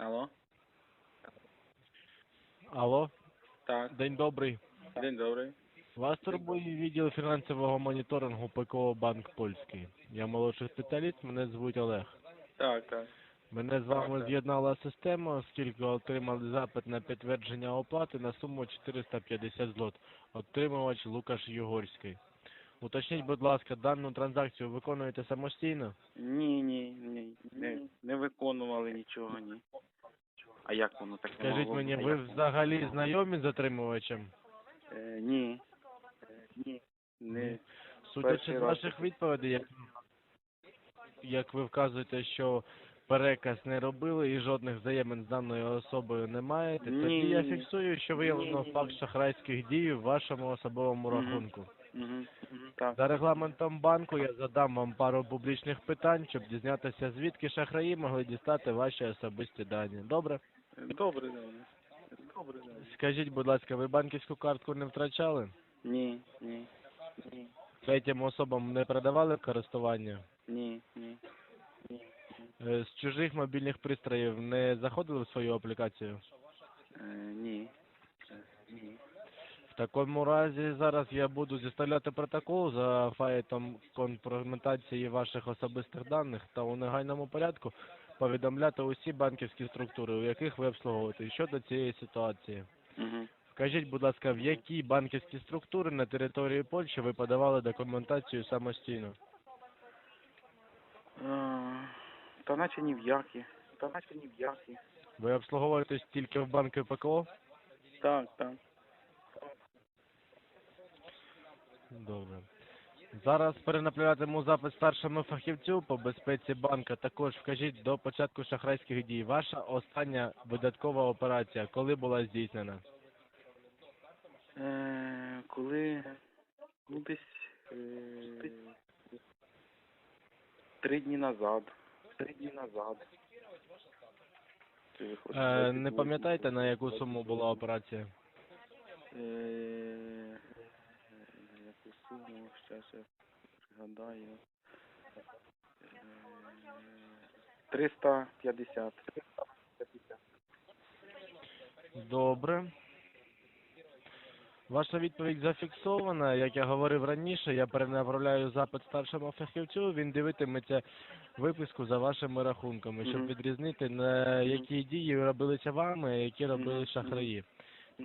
Алло? Алло, Так, день добрий. день добрий. Вас турбує відділ фінансового моніторингу ПКО Банк Польський. Я молодший спеціаліст, мене звуть Олег. Так, так. Мене з вами Так. з'єднала система, оскільки отримали запит на підтвердження оплати на суму 450 злот. Отримувач Лукаш Югорський. Уточніть, будь ласка, дану транзакцію виконуєте самостійно? Ні, ні, ні. Не, не виконували нічого, ні. А як воно таке Скажіть могло мені, бути? ви Як воно? взагалі знайомі з отримувачем? Е, ні. Е, ні. Не. Судячи Перший з раз ваших відповідей, як, як ви вказуєте, що переказ не робили і жодних взаємин з даною особою не маєте, Ні, тоді я ні, ні. фіксую, що виявлено Ні, ні, факт шахрайських дій в вашому особовому Мгм. рахунку. Угу. Так. За регламентом банку я задам вам пару публічних питань, щоб дізнатися, звідки шахраї могли дістати ваші особисті дані. Добре? Добре, добре. Добре, добре. Скажіть, будь ласка, ви банківську картку не втрачали? Ні, ні. Ні, Третім особам не передавали в користування? ні, ні. Ні. Е, З чужих мобільних пристроїв не заходили в свою аплікацію? Е, ні. Е, ні. Такому разі зараз я буду зіставляти протокол за файтом компрометації ваших особистих даних та у негайному порядку повідомляти усі банківські структури, у яких ви обслуговуєте щодо цієї ситуації. Угу. Скажіть, будь ласка, в які банківські структури на території Польщі ви подавали документацію самостійно? Е, Та наче ні в які. Та наче ні в які. Ви обслуговуєтесь тільки в банку ПКО? Так, так. Добре. Зараз перенаправлятиму запит старшому фахівцю по безпеці банка. Також вкажіть до початку шахрайських дій. Ваша остання видаткова операція, коли була здійснена? Е, коли ну десь е, три дні назад. Три дні назад. Е, 28. не пам'ятаєте, на яку суму була операція? Е, суму, щас я пригадаю. Е, 350. Добре. Ваша відповідь зафіксована. Як я говорив раніше, я перенаправляю запит старшому фахівцю. Він дивитиметься виписку за вашими рахунками, щоб відрізнити, на які дії робилися вами, які робили шахраї.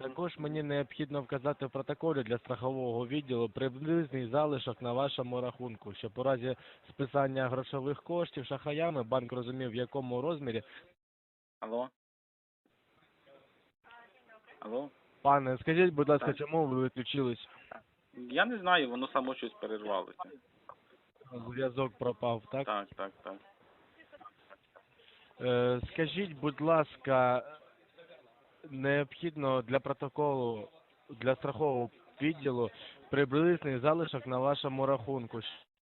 Також мені необхідно вказати в протоколі для страхового відділу приблизний залишок на вашому рахунку, щоб у разі списання грошових коштів шахраями банк розумів, в якому розмірі. Алло? Алло? Пане, скажіть, будь ласка, Так. чому ви виключились? Я не знаю, воно само щось перервалося. Зв'язок пропав, так? Так, так, так. Е, скажіть, будь ласка, необхідно для протоколу, для страхового відділу приблизний залишок на вашому рахунку.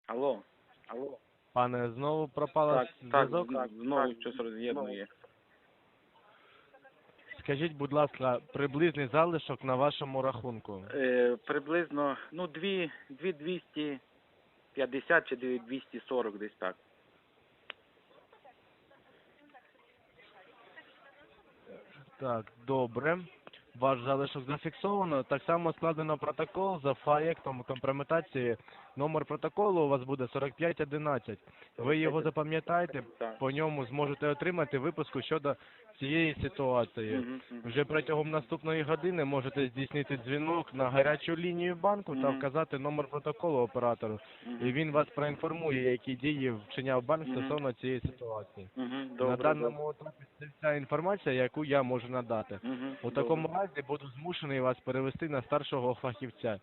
Алло? Алло? Пане, знову пропала Так, так, зв'язок? так, знову щось роз'єднує. Скажіть, будь ласка, приблизний залишок на вашому рахунку. Е, приблизно, ну, дві, дві 250 чи дві 240 десь так. Так, добре. Ваш залишок зафіксовано. Так само складено протокол за фаєктом компрометації. Номер протоколу у вас буде 4511. Ви його запам'ятаєте, по ньому зможете отримати випуску щодо цієї ситуації. Вже протягом наступної години можете здійснити дзвінок на гарячу лінію банку та вказати номер протоколу оператору. І він вас проінформує, які дії вчиняв банк стосовно цієї ситуації. На Добре, даному етапі це вся інформація, яку я можу надати. Мгм, У такому разі буду змушений вас перевести на старшого фахівця,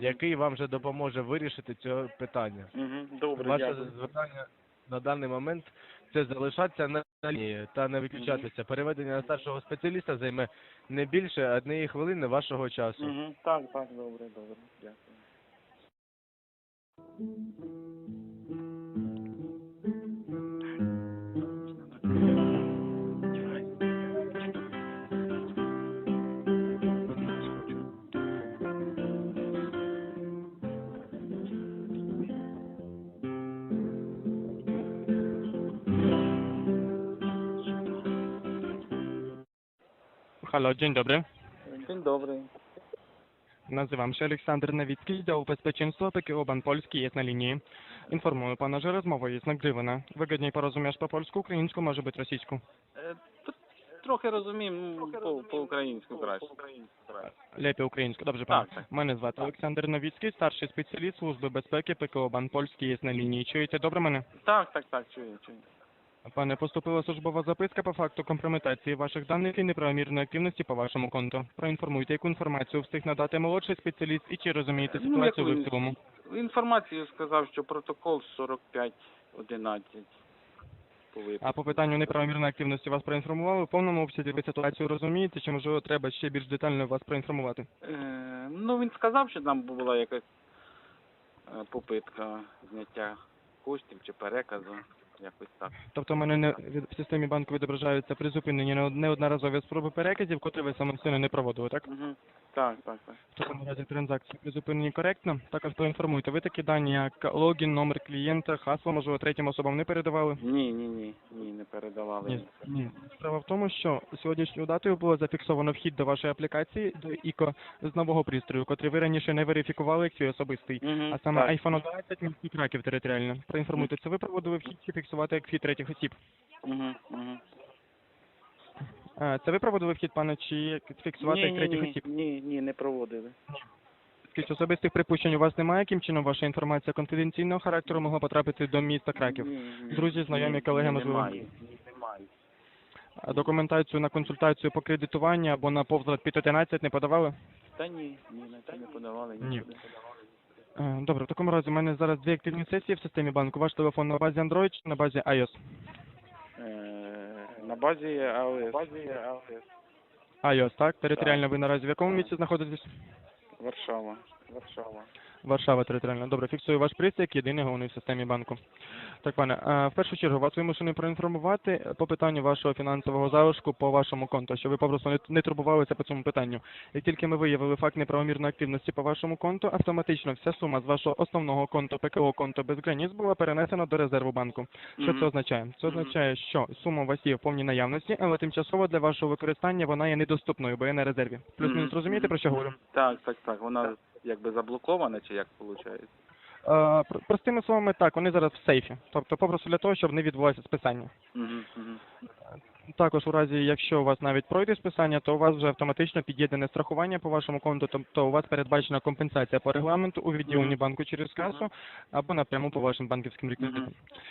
який вам вже допоможе вирішити це питання. Мгм, Добре, Ваше дякую. звертання на даний момент це залишатися на лінії та не виключатися. Переведення на старшого спеціаліста займе не більше однієї хвилини вашого часу. Мгм, Так, так, добре, добре. Дякую. Halo, dzień dobry. Dzień dobry. Nazywam się Aleksander Nawicki, dział bezpieczeństwa PKO Ban Polski jest na linii. Informuję pana, że rozmowa jest nagrywana. Wygodniej porozumiesz po polsku, ukraińsku, może być rosyjsku. Е, т- Трохи розумім, по, по-українську краще. Lepiej ukraińsku, dobrze pan. Так, так. Мене звати Олександр Новіцький, старший спеціаліст Служби безпеки ПКО Бан Польський є на лінії. Чуєте добре мене? Так, так, так, чую, чую. Пане, поступила службова записка по факту компрометації ваших даних і неправомірної активності по вашому конту. Проінформуйте, яку інформацію встиг надати молодший спеціаліст і чи розумієте Ну, ситуацію ви в цілому? Інформацію сказав, що протокол 4511 по випуску. А по питанню неправомірної активності вас проінформували в повному обсязі ви ситуацію розумієте, чи можливо треба ще більш детально вас проінформувати? Е, ну, він сказав, що там була якась е, попитка зняття коштів чи переказу, якось так. Тобто в мене не від- в системі банку відображаються призупинені неод- неодноразові спроби переказів, котрі ви самостійно не проводили, так? Угу. Так, так, так. В такому разі транзакції призупинені коректно. Також проінформуйте. Ви такі дані, як логін, номер клієнта, хасло, можливо, третім особам не передавали? Ні, ні, ні, ні, не передавали. Ні, ні. Справа в тому, що сьогоднішньою датою було зафіксовано вхід до вашої аплікації до ІКО з нового пристрою, котрий ви раніше не верифікували як свій особистий. Угу. А саме iPhone 11 міський краків територіально. Проінформуйте, це ви проводили вхід чи фіксувати як вхід третіх осіб? Угу, угу. Е, Це ви проводили вхід, пане, чи фіксувати як ні, третіх ні, осіб? ні, ні, не проводили. Скільки особистих припущень у вас немає, яким чином ваша інформація конфіденційного характеру могла потрапити до міста Краків? Друзі, знайомі, колеги, можливо? Немає, ні, немає. А Документацію на консультацію по кредитуванню або на повзлад під 11 не подавали? Та ні, ні, не подавали, Ні. нікуди. Е, Добре, в такому разі у мене зараз дві активні сесії в системі банку. Ваш телефон на базі Android чи на базі iOS? Е, На базі iOS. IOS, так? Територіально ви наразі в якому місці знаходитесь? Варшава. Варшава. Варшава територіально. Добре, фіксую ваш пристрій як єдиний головний в системі банку. Так, пане, е, в першу чергу вас вимушений проінформувати по питанню вашого фінансового залишку по вашому конту, щоб ви попросту не, турбувалися по цьому питанню. Як тільки ми виявили факт неправомірної активності по вашому конту, автоматично вся сума з вашого основного конту ПКО конту без границ була перенесена до резерву банку. Що це означає? Це означає, що сума у вас є в повній наявності, але тимчасово для вашого використання вона є недоступною, бо є на резерві. Плюс-мінус Мгм. розумієте, про що говорю? Так, так, так. Вона якби заблоковане, чи як виходить? Е, Простими словами, так, вони зараз в сейфі. Тобто попросту для того, щоб не відбулося списання. Угу, угу. Також у разі, якщо у вас навіть пройде списання, то у вас вже автоматично під'єднане страхування по вашому конту, тобто у вас передбачена компенсація по регламенту у відділенні банку через касу або напряму по вашим банківським реквізитам.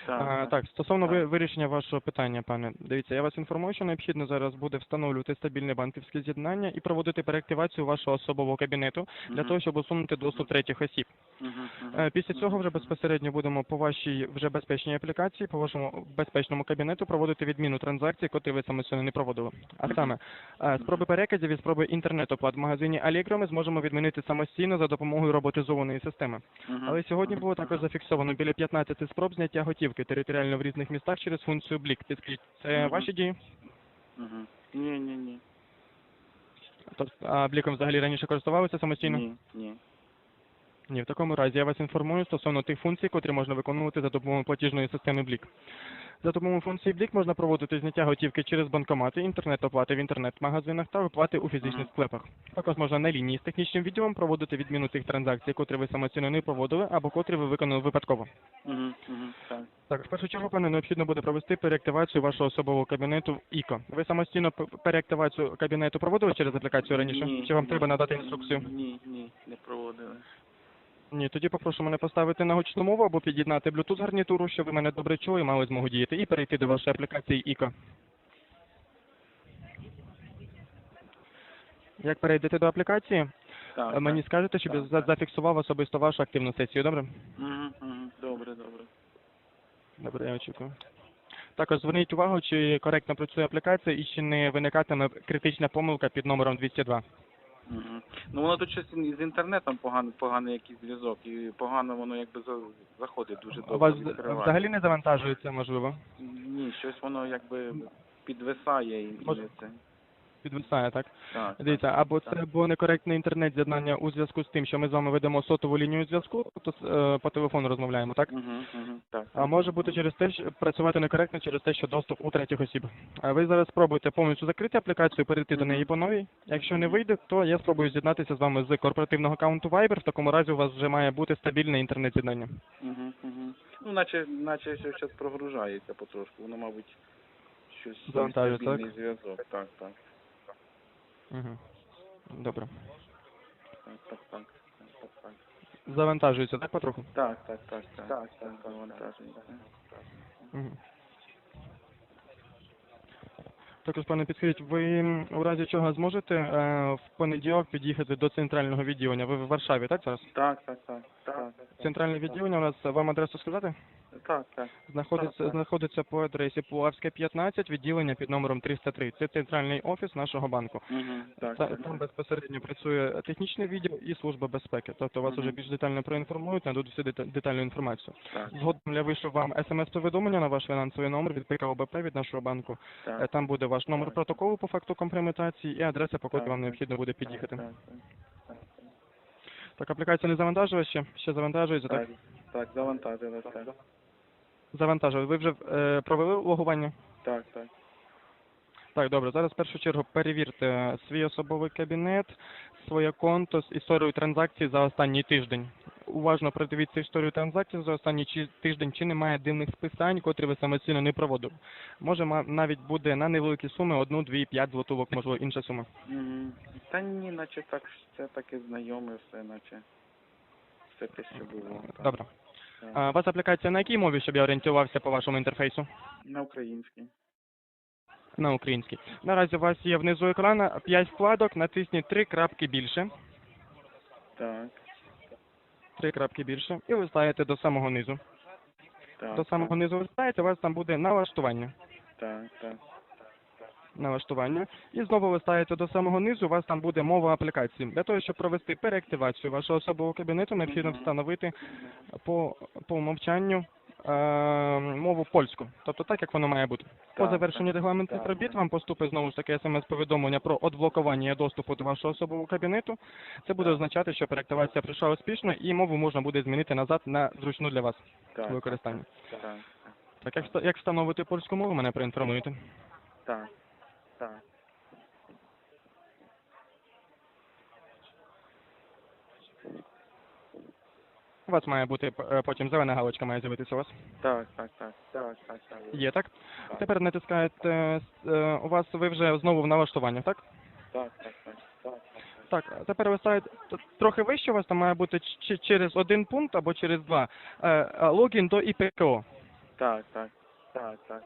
А, Так, Так, стосовно ви- вирішення вашого питання, пане, дивіться, я вас інформую, що необхідно зараз буде встановлювати стабільне банківське з'єднання і проводити переактивацію вашого особового кабінету для того, щоб усунути доступ третіх осіб. Е, Після цього вже безпосередньо будемо по вашій вже безпечній аплікації, по вашому безпечному кабінету проводити відміну транзакцій, котрі ви самостійно не проводили. А саме е, спроби переказів і спроби інтернет-оплат в магазині Allegro ми зможемо відмінити самостійно за допомогою роботизованої системи. Але сьогодні було також зафіксовано біля 15 спроб зняття готівки територіально в різних містах через функцію Блік. Підскажіть, це ваші дії? Ні, ні, ні. Тобто а бліком взагалі раніше користувалися самостійно? Ні, ні. Ні, в такому разі я вас інформую стосовно тих функцій, котрі можна виконувати за допомогою платіжної системи Блік. За допомогою функції Блік можна проводити зняття готівки через банкомати, інтернет-оплати в інтернет-магазинах та виплати у фізичних склепах. Також можна на лінії з технічним відділом проводити відміну тих транзакцій, котрі ви самостійно не проводили або котрі ви виконали випадково. Так. Так, в першу чергу, пане, необхідно буде провести переактивацію вашого особового кабінету в ІКО. Ви самостійно переактивацію кабінету проводили через аплікацію раніше? Ні, Чи вам ні, треба надати інструкцію? Ні, ні, не проводили. Ні, тоді попрошу мене поставити на гучну мову або під'єднати Bluetooth гарнітуру, щоб ви мене добре чули і мали змогу діяти, і перейти до вашої аплікації ІКО. Як перейдете до аплікації, Так, е, мені так. скажете, щоб я Так, за- так. зафіксував особисто вашу активну сесію, добре? Мгм, мгм. Добре, добре. Добре, я очікую. Також зверніть увагу, чи коректно працює аплікація і чи не виникатиме критична помилка під номером 202. Ну воно тут щось з інтернетом поганий, поганий якийсь зв'язок, і погано воно якби за- заходить дуже У вас відкриває. взагалі не завантажується, можливо? Ні, щось воно якби підвисає і Може- і це. Підвисає, так? Так. Дивіться, або це було некоректне інтернет-з'єднання у зв'язку з тим, що ми з вами ведемо сотову лінію зв'язку, то е, по телефону розмовляємо, так? Угу, угу, так. А може бути через те, що працювати некоректно через те, що доступ у третіх осіб. А ви зараз спробуйте повністю закрити аплікацію, перейти до неї по новій. Якщо не вийде, то я спробую з'єднатися з вами з корпоративного аккаунту Viber. В такому разі у вас вже має бути стабільне інтернет-з'єднання. Угу, угу. Ну, наче, наче зараз прогружається потрошку. Воно, мабуть, щось так? зв'язок. Так, так. Угу. Добре. Так, так, так. Так, так. Завантажується, так, потроху? Так, так, так, так. Так, так, завантажується. Угу. Також, пане, підскажіть, ви у разі чого зможете е, в понеділок під'їхати до центрального відділення? Ви в Варшаві, так, зараз? Так, так, так. Так, Центральне відділення у нас, вам адресу сказати? Так, так. Знаходиться, Так, так. знаходиться по адресі Пулавська, 15, відділення під номером 303. Це центральний офіс нашого банку. Угу, так, Та- так. Там безпосередньо працює технічний відділ і служба безпеки. Тобто вас Мгм. вже більш детально проінформують, нададуть всю детальну інформацію. Так, Згодом я вийшов вам смс-повідомлення на ваш фінансовий номер від ПКОБП від нашого банку. Е, так. Там буде ваш номер протоколу по факту компрометації і адреса, по котрій вам необхідно буде під'їхати. Так, так, Так, аплікація не завантажила ще? Ще завантажується, так? так. Так, завантажили, так. Завантажили. Ви вже е, провели логування? Так, так. Так, добре. Зараз в першу чергу перевірте свій особовий кабінет, своє конто з історією транзакцій за останній тиждень. Уважно продивіться історію транзакцій за останній тиждень, чи немає дивних списань, котрі ви самостійно не проводили. Може, ма- навіть буде на невеликі суми, одну, дві, п'ять злотовок, можливо, інша сума. Та ні, наче так, це таке знайоме все, наче. Все те, що було. так. Добре. А, у вас аплікація на якій мові, щоб я орієнтувався по вашому інтерфейсу? На українській. На українській. Наразі у вас є внизу екрана 5 вкладок, натисніть три крапки більше. Так, Три крапки більше. І ви ставите до самого низу. так. До самого низу ви ставите, у вас там буде налаштування. Так, так. Налаштування. І знову ви ставите до самого низу, у вас там буде мова аплікації. Для того, щоб провести переактивацію вашого особового кабінету, необхідно встановити по, по умовчанню е, мову польську. Тобто так, як воно має бути. По завершенні регламентних робіт вам поступить знову ж таки смс-повідомлення про одблокування доступу до вашого особового кабінету. Це буде означати, що переактивація пройшла успішно і мову можна буде змінити назад на зручну для вас використання. Так, як, вста- як встановити польську мову, мене проінформуєте. Так, так. У вас має бути е, потім зелена галочка має з'явитися у вас. Так, так, так, так, так, так. Є так? Так. Тепер натискаєте, е, у вас ви вже знову в налаштуваннях, так? Так, так, так, так, так. Так, тепер ви ставите т- трохи вище, у вас там має бути через один пункт або через два. Е, е, Логін до ІПКО. Так, так, так, так.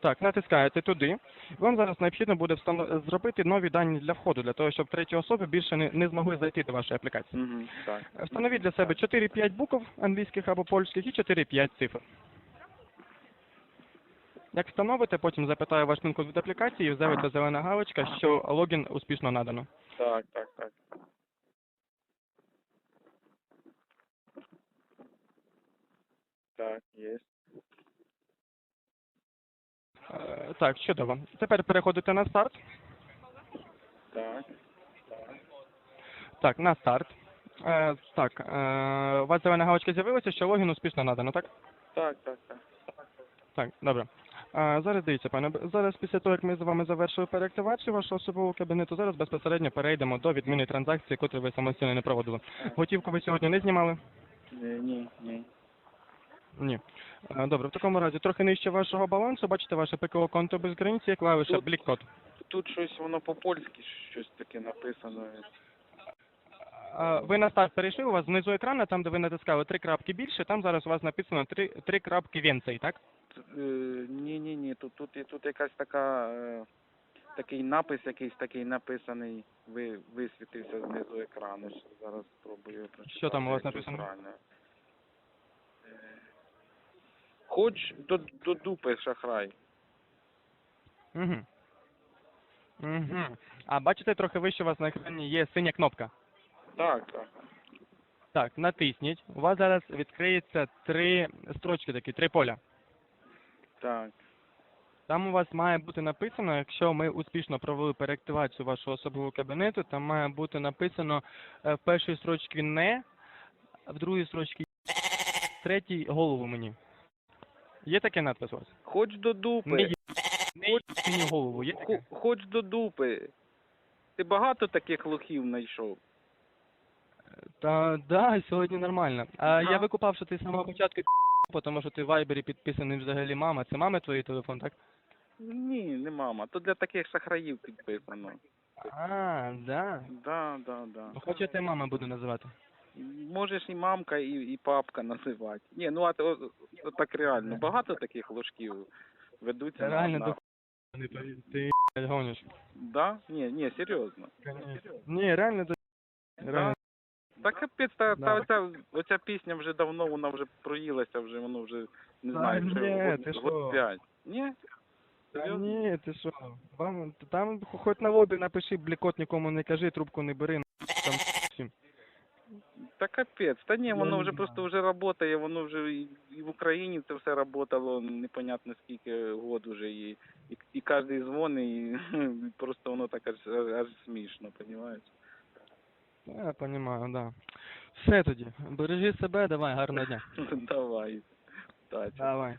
Так, натискаєте туди. Вам зараз необхідно буде встанов... зробити нові дані для входу, для того, щоб треті особи більше не, не змогли зайти до вашої аплікації. Угу, так. Встановіть для себе 4-5 букв англійських або польських і 4-5 цифр. Як встановите, потім запитаю ваш пін-код від аплікації і з'явиться зелена галочка, що логін успішно надано. Так, так, так. Так, є. Е, Так, чудово. Тепер переходите на старт. Так, Так, на старт. Е, так, е, у вас зелена галочка з'явилася, що логін успішно надано, так? так, так, так. Так, добре. А, зараз дивіться, пане. Зараз після того, як ми з вами завершили переактивацію вашого особового кабінету, зараз безпосередньо перейдемо до відміни транзакції, котрі ви самостійно не проводили. Готівку ви сьогодні не знімали? Ні, ні, ні. Ні. Е, Добре, в такому разі трохи нижче вашого балансу, бачите ваше ПКО конто без границі, є клавиша Тут- блік-код. Тут щось воно по-польськи щось таке написано. Е, Ви на старт перейшли, у вас внизу екрану, там, де ви натискали три крапки більше, там зараз у вас написано три, три крапки венцей, так? Е, ні, ні, ні, тут, тут, є- тут якась така, е, такий напис якийсь такий написаний, ви, висвітився знизу екрану. Щас Зараз спробую прочитати. Що там у вас написано? правильно. Хоч до, до дупи шахрай. Угу. Угу. А бачите, трохи вище у вас на екрані є синя кнопка. Так, так. Так, натисніть. У вас зараз відкриється три строчки такі, три поля. Так. Там у вас має бути написано, якщо ми успішно провели переактивацію вашого особового кабінету, там має бути написано е, в першій строчці не, в другій строчці в третій голову мені. Є таке надпис у вас? Хоч до дупи. Не, є- не є мені голову, є таке? Хо- Хоч до дупи. Ти багато таких лохів знайшов? Та да, сьогодні нормально. А я викупав, що ти з самого початку тому що ти в Вайбері підписаний взагалі мама. Це мами твої телефон, так? Ні, не мама. То для таких шахраїв підписано. А, да. Да, да, да. Ну, Хоч я тебе мама буду називати. Можеш і мамка, і, і папка називати. Ні, ну а то, то так реально. Багато таких ложків ведуться реально на... до не. Ти гониш. Да? Ні, ні, серйозно. Ні, реально до реально. Так капець, та, Да. та оця, оця пісня вже давно, вона вже проїлася, вже воно вже не Та знаю, ні, вже ти год, що? год п'ять. Ні? Та Серйозно? ні, ти що? Вам там хоч на лобі напиши, блікот нікому не кажи, трубку не бери, там всім. Та капець, та ні, воно вже просто вже працює, воно вже і, і в Україні це все працювало непонятно скільки год уже, і, і, і кожен дзвонить, і просто воно так аж, аж смішно, розумієш? Я розумію, да. Все тоді. Бережи себе, давай, гарного дня. Давай. Давай.